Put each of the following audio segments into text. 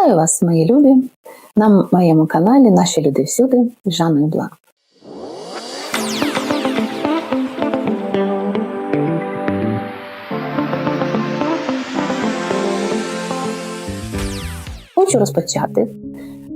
Вітаю вас, мої любі, на моєму каналі Наші люди всюди з Жанною Блак. Хочу розпочати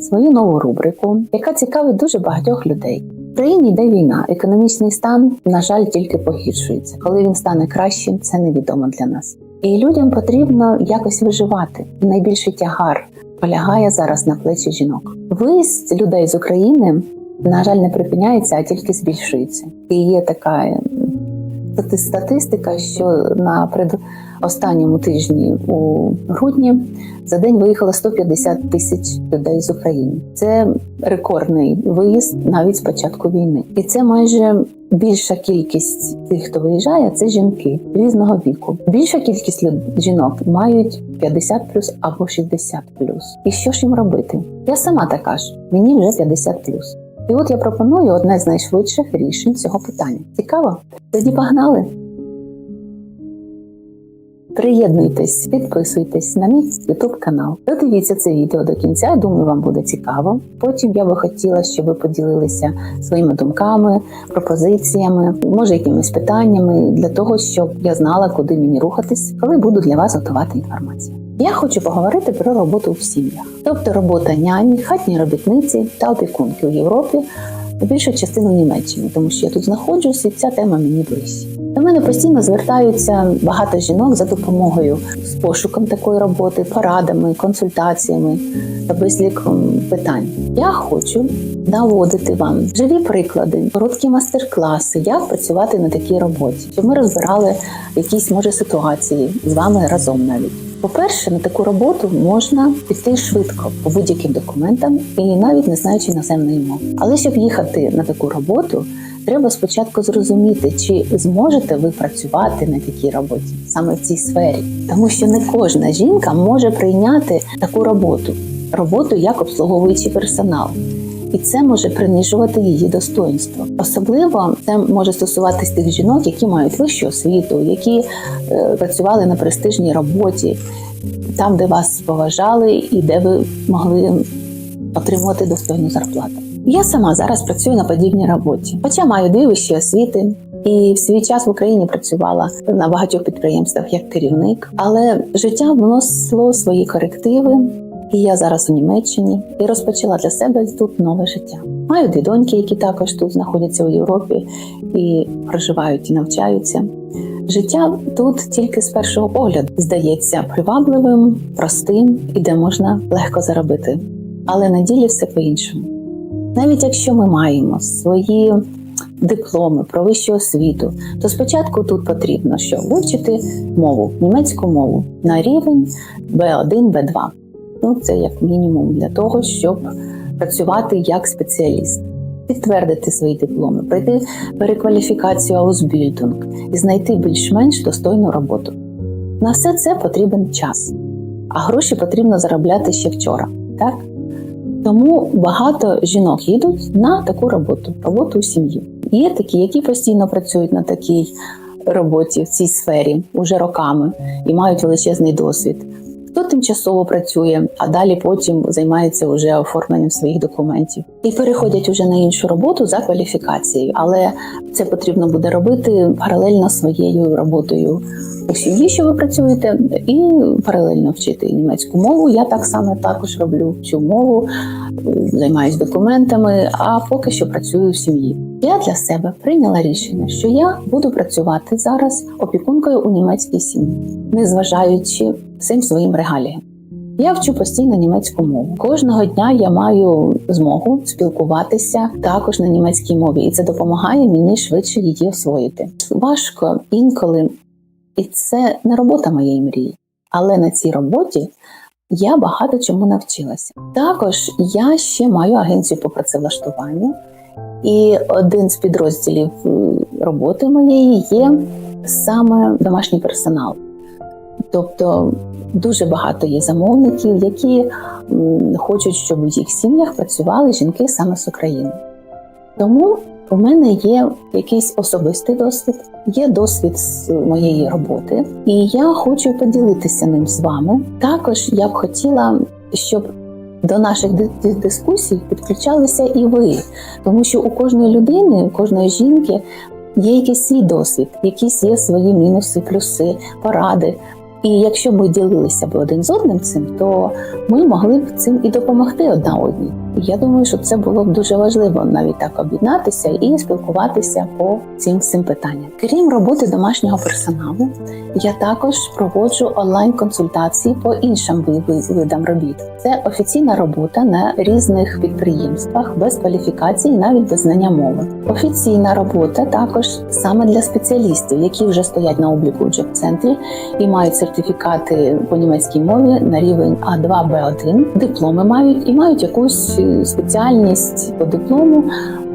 свою нову рубрику, яка цікавить дуже багатьох людей. В країні йде війна, економічний стан, на жаль, тільки погіршується. Коли він стане кращим, це невідомо для нас. І людям потрібно якось виживати. Найбільший тягар полягає зараз на плечі жінок. Виїзд людей з України, на жаль, не припиняється, а тільки збільшується. І є така статистика, що на предостанньому тижні у грудні за день виїхало 150 тисяч людей з України. Це рекордний виїзд навіть з початку війни. І це майже більша кількість тих, хто виїжджає, це жінки різного віку. Більша кількість жінок мають 50 плюс або 60 плюс. І що ж їм робити? Я сама така ж, мені вже 50 плюс. І от я пропоную одне з найшвидших рішень цього питання. Цікаво? Тоді погнали. Приєднуйтесь, підписуйтесь на мій YouTube канал. Додивіться це відео до кінця. Думаю, вам буде цікаво. Потім я би хотіла, щоб ви поділилися своїми думками, пропозиціями, може якимись питаннями для того, щоб я знала, куди мені рухатись, коли буду для вас готувати інформацію. Я хочу поговорити про роботу в сім'ях, тобто робота няні, хатньої робітниці та опікунки у Європі, більшу частину Німеччини, тому що я тут знаходжусь, і ця тема мені ближче. До мене постійно звертаються багато жінок за допомогою з пошуком такої роботи, порадами, консультаціями та безліком питань. Я хочу наводити вам живі приклади, короткі майстер-класи, як працювати на такій роботі, щоб ми розбирали якісь може ситуації з вами разом навіть. По-перше, на таку роботу можна піти швидко по будь-яким документам і навіть не знаючи іноземної мови. Але щоб їхати на таку роботу, треба спочатку зрозуміти, чи зможете ви працювати на такій роботі саме в цій сфері, тому що не кожна жінка може прийняти таку роботу, роботу як обслуговуючий персонал. І це може принижувати її достоинство. Особливо це може стосуватись тих жінок, які мають вищу освіту, які е, працювали на престижній роботі, там, де вас поважали і де ви могли отримувати достойну зарплату. Я сама зараз працюю на подібній роботі, хоча маю дві вищі освіти. І в свій час в Україні працювала на багатьох підприємствах як керівник, але життя вносило свої корективи, і я зараз у Німеччині і розпочала для себе тут нове життя. Маю дві доньки, які також тут знаходяться у Європі і проживають і навчаються. Життя тут тільки з першого погляду здається привабливим, простим і де можна легко заробити. Але на ділі все по-іншому. Навіть якщо ми маємо свої дипломи про вищу освіту, то спочатку тут потрібно що вивчити мову, німецьку мову на рівень B1, B2. Ну, це як мінімум для того, щоб працювати як спеціаліст, підтвердити свої дипломи, пройти перекваліфікацію Ausbildung і знайти більш-менш достойну роботу. На все це потрібен час, а гроші потрібно заробляти ще вчора. Так? Тому багато жінок їдуть на таку роботу, роботу у сім'ї. Є такі, які постійно працюють на такій роботі в цій сфері уже роками і мають величезний досвід. Хто тимчасово працює, а далі потім займається вже оформленням своїх документів і переходять уже на іншу роботу за кваліфікацією, але це потрібно буде робити паралельно своєю роботою у сім'ї, що ви працюєте, і паралельно вчити німецьку мову. Я так само також роблю цю мову, займаюся документами, а поки що працюю в сім'ї. Я для себе прийняла рішення, що я буду працювати зараз опікункою у німецькій сім'ї, незважаючи всім своїм регаліям. Я вчу постійно німецьку мову. Кожного дня я маю змогу спілкуватися також на німецькій мові, і це допомагає мені швидше її освоїти. Важко інколи, і це не робота моєї мрії, але на цій роботі я багато чому навчилася. Також я ще маю агенцію по працевлаштуванню, і один з підрозділів роботи моєї є саме домашній персонал. Тобто дуже багато є замовників, які хочуть, щоб у їх сім'ях працювали жінки саме з України. Тому у мене є якийсь особистий досвід, є досвід з моєї роботи, і я хочу поділитися ним з вами. Також я б хотіла, щоб до наших ди- ди- дискусій підключалися і ви, тому що у кожної людини, у кожної жінки є якийсь свій досвід, якісь є свої мінуси, плюси, поради. І якщо ми ділилися б один з одним цим, то ми могли б цим і допомогти одна одній. Я думаю, що це було б дуже важливо навіть так об'єднатися і спілкуватися по цим всім питанням. Крім роботи домашнього персоналу, я також проводжу онлайн-консультації по іншим ви- ви- видам робіт. Це офіційна робота на різних підприємствах без кваліфікації, навіть без знання мови. Офіційна робота також саме для спеціалістів, які вже стоять на обліку в джоб-центрі і мають сертифікати по німецькій мові на рівень А2, Б1, дипломи мають і мають якусь спеціальність по диплому.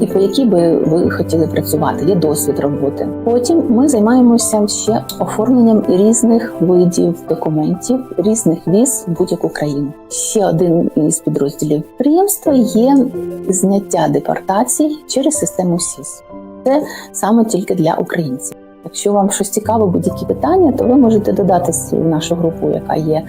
І по якій би ви хотіли працювати, є досвід роботи. Потім ми займаємося ще оформленням різних видів документів, різних віз в будь-яку країну. Ще один із підрозділів підприємства є зняття депортацій через систему СІС. Це саме тільки для українців. Якщо вам щось цікаво, будь-які питання, то ви можете додатися в нашу групу, яка є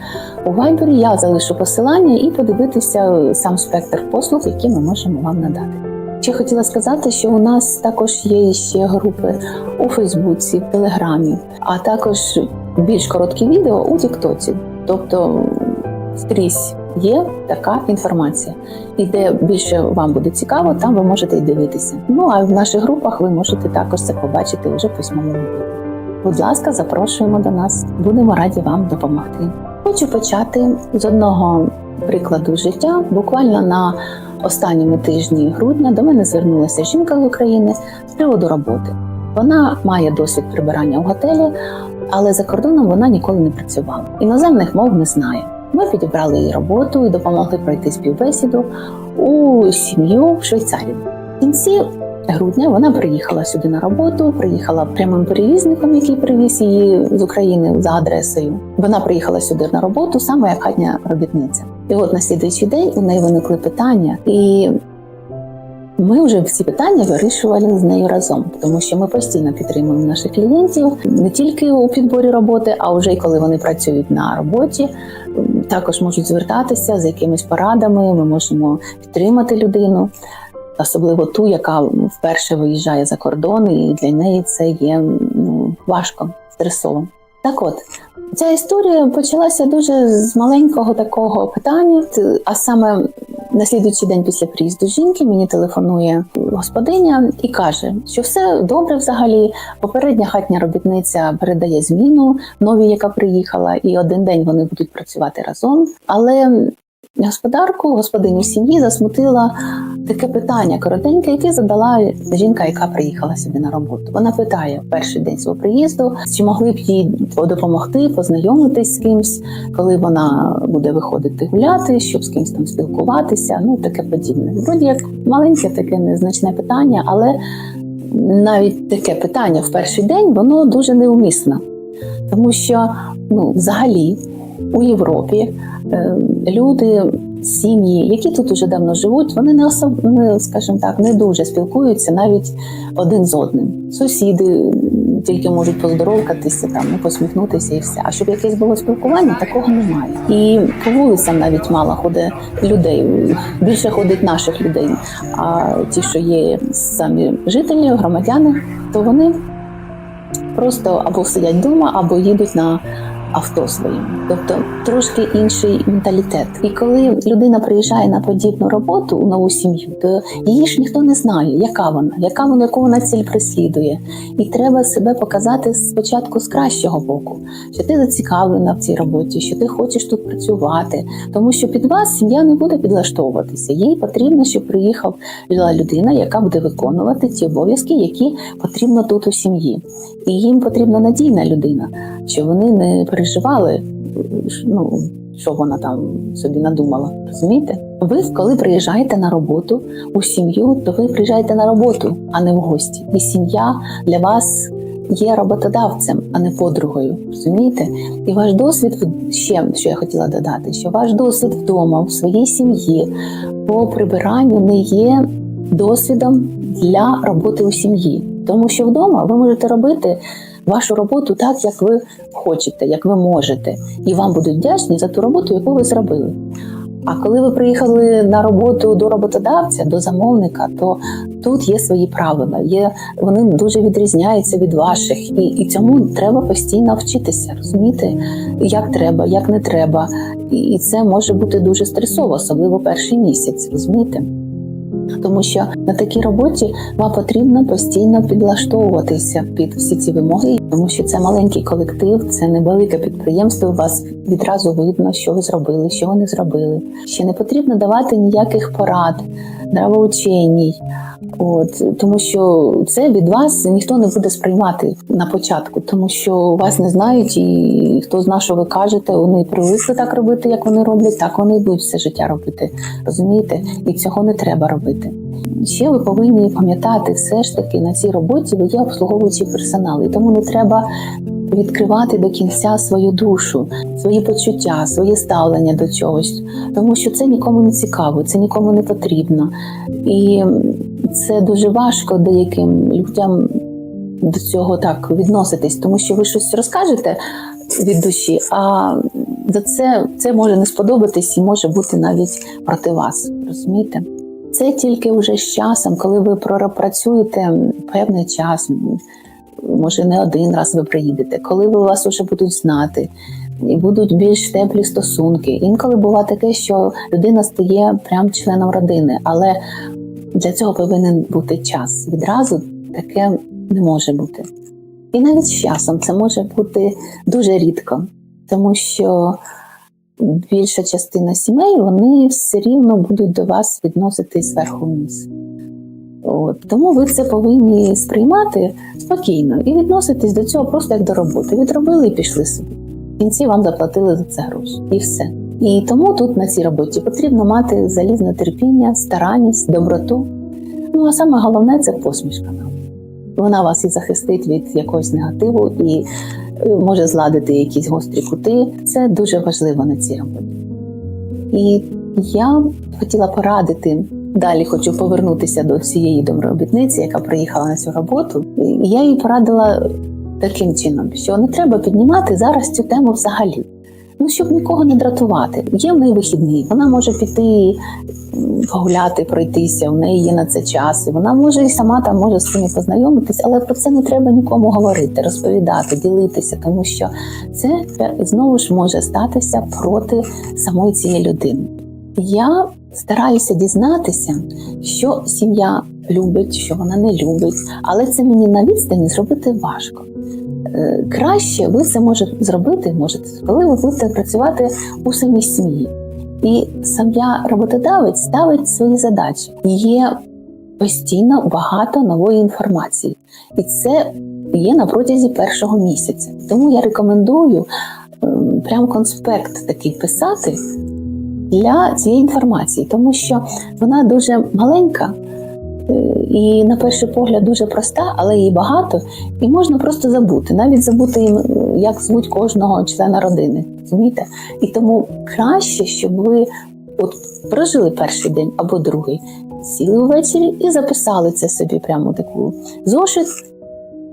у Viber. Я залишу посилання і подивитися сам спектр послуг, які ми можемо вам надати. Ще хотіла сказати, що у нас також є ще групи у Фейсбуці, в Телеграмі, а також більш короткі відео у Тіктоці. Тобто скрізь є така інформація. І де більше вам буде цікаво, там ви можете і дивитися. Ну а в наших групах ви можете також це побачити вже письмовому. Будь ласка, запрошуємо до нас, будемо раді вам допомогти. Хочу почати з одного прикладу життя. Буквально на останньому тижні грудня до мене звернулася жінка з України з приводу роботи. Вона має досвід прибирання в готелі, але за кордоном вона ніколи не працювала. Іноземних мов не знає. Ми підібрали їй роботу і допомогли пройти співбесіду у сім'ю в Швейцарії. В кінці грудня вона приїхала сюди на роботу, приїхала прямим перевізником, який привіз її з України за адресою. Вона приїхала сюди на роботу саме як хатня робітниця. І от на слідуючий день у неї виникли питання, і ми вже всі питання вирішували з нею разом, тому що ми постійно підтримуємо наших клієнтів не тільки у підборі роботи, а вже й коли вони працюють на роботі. Також можуть звертатися з якимись порадами. Ми можемо підтримати людину, особливо ту, яка вперше виїжджає за кордон, і для неї це є ну, важко, стресово. Так от, ця історія почалася дуже з маленького такого питання, а саме на слідуючий день після приїзду жінки мені телефонує господиня і каже, що все добре взагалі. Попередня хатня робітниця передає зміну нові, яка приїхала, і один день вони будуть працювати разом. Але господарку, господиню сім'ї засмутила таке питання коротеньке, яке задала жінка, яка приїхала сюди на роботу. Вона питає в перший день свого приїзду, чи могли б їй допомогти, познайомитись з кимсь, коли вона буде виходити гуляти, щоб з кимсь там спілкуватися. Ну таке подібне. Вроді як маленьке, таке незначне питання, але навіть таке питання в перший день воно дуже неумісне, тому що ну, взагалі у Європі е, люди, сім'ї, які тут уже давно живуть, вони не особ... не, скажімо так, не дуже спілкуються навіть один з одним. Сусіди тільки можуть поздоровкатися, там, ну, посміхнутися і все. А щоб якесь було спілкування, такого немає. І по вулицям навіть мало ходить людей. Більше ходить наших людей. А ті, що є самі жителі, громадяни, то вони просто або сидять вдома, або їдуть на авто своїм. Тобто трошки інший менталітет. І коли людина приїжджає на подібну роботу у нову сім'ю, то її ж ніхто не знає, яка вона, яка вона, яку вона ціль преслідує. І треба себе показати спочатку з кращого боку, що ти зацікавлена в цій роботі, що ти хочеш тут працювати, тому що під вас сім'я не буде підлаштовуватися. Їй потрібно, щоб приїхала людина, яка буде виконувати ті обов'язки, які потрібно тут у сім'ї. І їм потрібна надійна людина, що вони не переживали, ну що вона там собі надумала. Розумієте? Ви, коли приїжджаєте на роботу у сім'ю, то ви приїжджаєте на роботу, а не в гості. І сім'я для вас є роботодавцем, а не подругою. Розумієте? І ваш досвід ще що я хотіла додати, що ваш досвід вдома, в своїй сім'ї по прибиранню не є досвідом для роботи у сім'ї. Тому що вдома ви можете робити вашу роботу так, як ви хочете, як ви можете, і вам будуть вдячні за ту роботу, яку ви зробили. А коли ви приїхали на роботу до роботодавця, до замовника, то тут є свої правила, є вони дуже відрізняються від ваших, і, і цьому треба постійно вчитися, розуміти, як треба, як не треба. І, і це може бути дуже стресово, особливо перший місяць, розумієте? Тому що на такій роботі вам потрібно постійно підлаштовуватися під всі ці вимоги, тому що це маленький колектив, це невелике підприємство. У вас відразу видно, що ви зробили, що ви не зробили. Ще не потрібно давати ніяких порад, нравоученій. От тому, що це від вас ніхто не буде сприймати на початку, тому що вас не знають, і хто зна, що ви кажете, вони привикли так робити, як вони роблять, так вони й будуть все життя робити. Розумієте? І цього не треба робити. Ще ви повинні пам'ятати, все ж таки на цій роботі ви є обслуговуючий персонал, і тому не треба відкривати до кінця свою душу, свої почуття, своє ставлення до чогось, тому що це нікому не цікаво, це нікому не потрібно. І це дуже важко деяким людям до цього так відноситись, тому що ви щось розкажете від душі, а за це, це може не сподобатись і може бути навіть проти вас. Розумієте? Це тільки вже з часом, коли ви пропрацюєте певний час, може не один раз ви приїдете, коли ви вас вже будуть знати. І будуть більш теплі стосунки. Інколи буває таке, що людина стає прям членом родини, але для цього повинен бути час. Відразу таке не може бути. І навіть з часом це може бути дуже рідко, тому що більша частина сімей вони все рівно будуть до вас відноситись зверху вниз. От, тому ви це повинні сприймати спокійно і відноситись до цього просто як до роботи. Відробили і пішли собі. В кінці вам заплатили за це гроші. І все. І тому тут на цій роботі потрібно мати залізне терпіння, старанність, доброту. Ну а саме головне це посмішка. Вона вас і захистить від якогось негативу і може зладити якісь гострі кути. Це дуже важливо на цій роботі. І я хотіла порадити. Далі хочу повернутися до цієї домробітниці, яка приїхала на цю роботу. Я їй порадила таким чином, що не треба піднімати зараз цю тему взагалі. Ну, щоб нікого не дратувати. Є в неї вихідний, вона може піти погуляти, пройтися, в неї є на це час. І вона може і сама там може з ким познайомитись, але про це не треба нікому говорити, розповідати, ділитися, тому що це знову ж може статися проти самої цієї людини. Я стараюся дізнатися, що сім'я любить, що вона не любить, але це мені на відстані зробити важко. Краще ви це можете зробити, можете, коли ви будете працювати у самій сім'ї. І сім'я роботодавець ставить свої задачі. Є постійно багато нової інформації, і це є на протязі першого місяця. Тому я рекомендую прям конспект такий писати для цієї інформації, тому що вона дуже маленька. І на перший погляд дуже проста, але її багато, і можна просто забути, навіть забути, як звуть кожного члена родини. розумієте? І тому краще, щоб ви от прожили перший день або другий, сіли ввечері і записали це собі прямо таку зошит.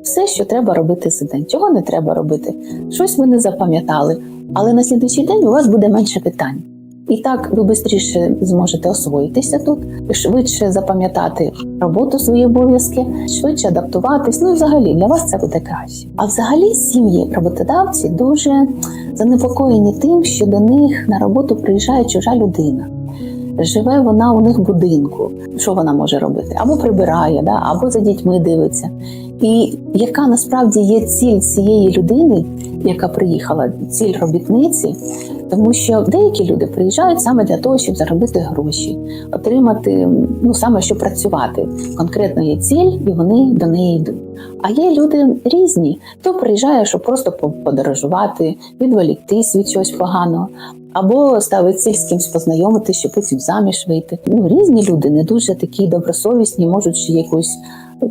Все, що треба робити за день, чого не треба робити. Щось ви не запам'ятали, але на слідуючий день у вас буде менше питань. І так ви швидше зможете освоїтися тут, швидше запам'ятати роботу, свої обов'язки, швидше адаптуватись. Ну взагалі для вас це буде краще. А взагалі сім'ї роботодавці дуже занепокоєні тим, що до них на роботу приїжджає чужа людина. Живе вона у них в будинку. Що вона може робити? Або прибирає, да? або за дітьми дивиться. І яка насправді є ціль цієї людини, яка приїхала, ціль робітниці, тому що деякі люди приїжджають саме для того, щоб заробити гроші, отримати ну саме щоб працювати. Конкретно є ціль, і вони до неї йдуть. А є люди різні, хто приїжджає, щоб просто подорожувати, відволіктись від чогось поганого. Або ставить ціль з кимось познайомитися, щоб потім заміж вийти. Ну різні люди не дуже такі добросовісні, можуть ще якусь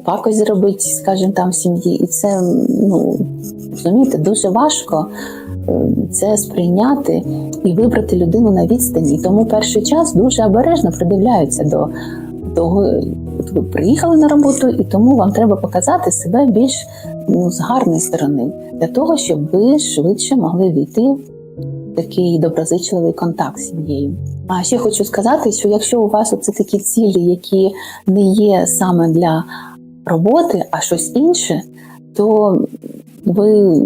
пакость зробити, скажімо, там в сім'ї, і це ну розумієте, дуже важко це сприйняти і вибрати людину на відстані. Тому перший час дуже обережно придивляються до того, От ви приїхали на роботу, і тому вам треба показати себе більш ну, з гарної сторони, для того, щоб ви швидше могли війти такий доброзичливий контакт з сім'єю. А ще хочу сказати, що якщо у вас оце такі цілі, які не є саме для роботи, а щось інше, то ви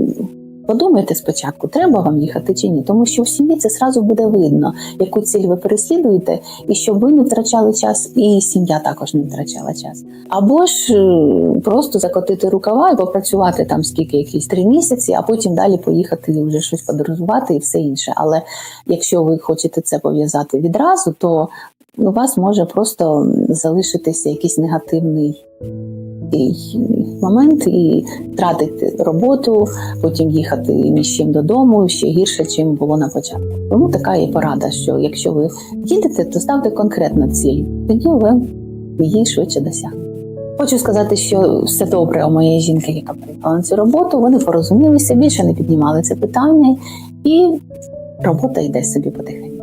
подумайте спочатку, треба вам їхати чи ні, тому що в сім'ї це зразу буде видно, яку ціль ви переслідуєте, і щоб ви не втрачали час, і сім'я також не втрачала час. Або ж е, просто закотити рукава і попрацювати там скільки якісь три місяці, а потім далі поїхати вже щось подорожувати і все інше. Але якщо ви хочете це пов'язати відразу, то у вас може просто залишитися якийсь негативний такий момент і втратити роботу, потім їхати ні з чим додому ще гірше, чим було на початку. Тому така є порада, що якщо ви їдете, то ставте конкретну ціль, тоді ви її швидше досягнете. Хочу сказати, що все добре у моєї жінки, яка приїхала на цю роботу. Вони порозумілися, більше не піднімали це питання, і робота йде собі потихеньку.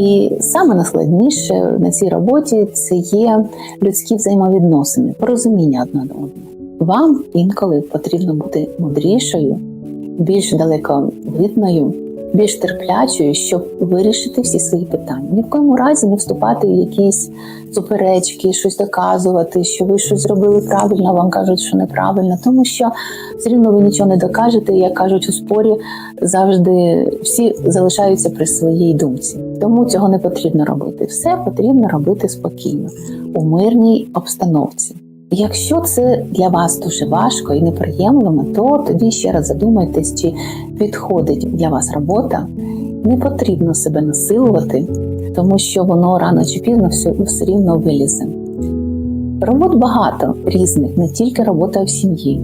І саме найскладніше на цій роботі це є людські взаємовідносини, порозуміння одне одного. Вам інколи потрібно бути мудрішою, більш далековидною, більш терплячою, щоб вирішити всі свої питання. Ні в коєму разі не вступати в якісь суперечки, щось доказувати, що ви щось зробили правильно, а вам кажуть, що неправильно, тому що все рівно ви нічого не докажете. Як кажуть у спорі, завжди всі залишаються при своїй думці. Тому цього не потрібно робити. Все потрібно робити спокійно, у мирній обстановці. Якщо це для вас дуже важко і неприємно, то тоді ще раз задумайтесь, чи підходить для вас робота. Не потрібно себе насилувати, тому що воно рано чи пізно все, все рівно вилізе. Робот багато різних, не тільки робота в сім'ї,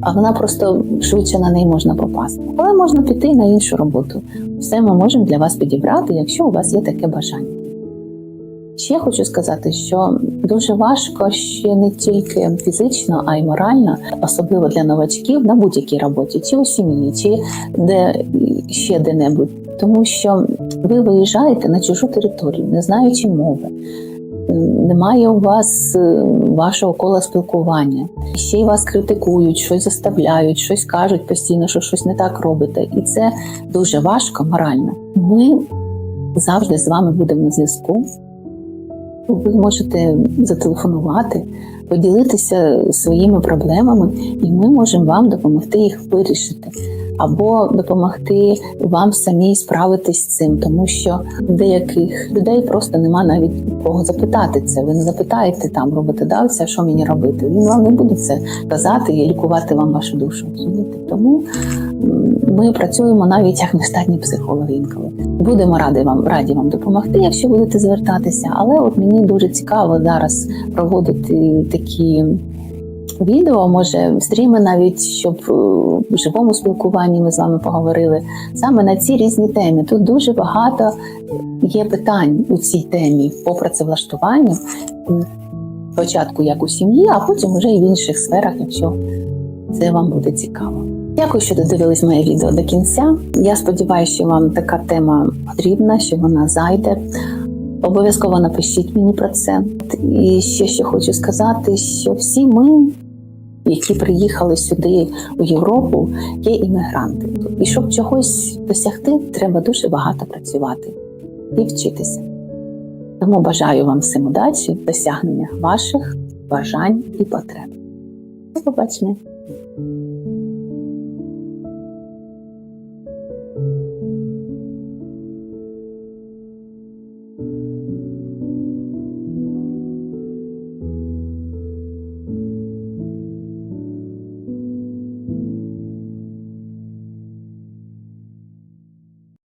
а вона просто швидше на неї можна попасти. Але можна піти на іншу роботу. Все ми можемо для вас підібрати, якщо у вас є таке бажання. Ще хочу сказати, що дуже важко ще не тільки фізично, а й морально, особливо для новачків на будь-якій роботі, чи у сім'ї, чи де ще де-небудь, тому що ви виїжджаєте на чужу територію, не знаючи мови. Немає у вас е, вашого кола спілкування, ще й вас критикують, щось заставляють, щось кажуть постійно, що щось не так робите, і це дуже важко морально. Ми завжди з вами будемо на зв'язку. Ви можете зателефонувати, поділитися своїми проблемами, і ми можемо вам допомогти їх вирішити, або допомогти вам самій справитись з цим, тому що деяких людей просто нема навіть кого запитати це. Ви не запитаєте там роботодавця, що мені робити. Він вам не буде це казати і лікувати вам вашу душу. Тому ми працюємо навіть як нестатні психологи інколи. Будемо раді вам раді вам допомогти, якщо будете звертатися. Але от мені дуже цікаво зараз проводити такі відео, може стріми навіть, щоб е, в живому спілкуванні ми з вами поговорили саме на ці різні теми. Тут дуже багато є питань у цій темі по працевлаштуванню. Спочатку як у сім'ї, а потім вже і в інших сферах, якщо це вам буде цікаво. Дякую, що додивились моє відео до кінця. Я сподіваюся, що вам така тема потрібна, що вона зайде. Обов'язково напишіть мені про це. І ще що хочу сказати, що всі ми, які приїхали сюди у Європу, є іммігранти. І щоб чогось досягти, треба дуже багато працювати і вчитися. Тому бажаю вам всім удачі в досягненнях ваших бажань і потреб. До побачення!